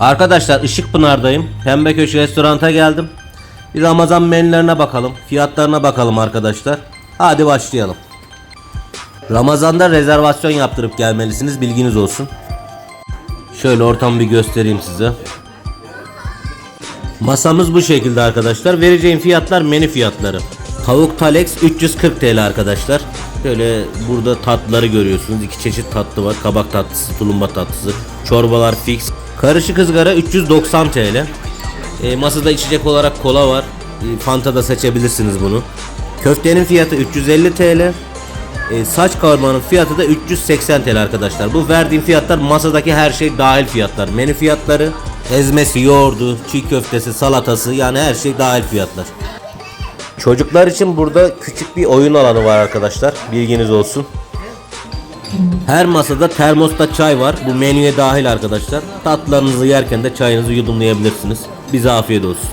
Arkadaşlar Işıkpınar'dayım. Pembe Köşe restoranta geldim. Bir Ramazan menülerine bakalım. Fiyatlarına bakalım arkadaşlar. Hadi başlayalım. Ramazan'da rezervasyon yaptırıp gelmelisiniz. Bilginiz olsun. Şöyle ortamı bir göstereyim size. Masamız bu şekilde arkadaşlar. Vereceğim fiyatlar menü fiyatları. Tavuk Talex 340 TL arkadaşlar. Şöyle burada tatlıları görüyorsunuz. İki çeşit tatlı var. Kabak tatlısı, tulumba tatlısı. Çorbalar fix. Karışık ızgara 390 TL. E, masada içecek olarak kola var. E, Fanta da seçebilirsiniz bunu. Köftenin fiyatı 350 TL. E, saç kavurmanın fiyatı da 380 TL arkadaşlar. Bu verdiğim fiyatlar masadaki her şey dahil fiyatlar. Menü fiyatları, ezmesi, yoğurdu, çiğ köftesi, salatası yani her şey dahil fiyatlar. Çocuklar için burada küçük bir oyun alanı var arkadaşlar. Bilginiz olsun. Her masada termosta çay var. Bu menüye dahil arkadaşlar. Tatlarınızı yerken de çayınızı yudumlayabilirsiniz. Bize afiyet olsun.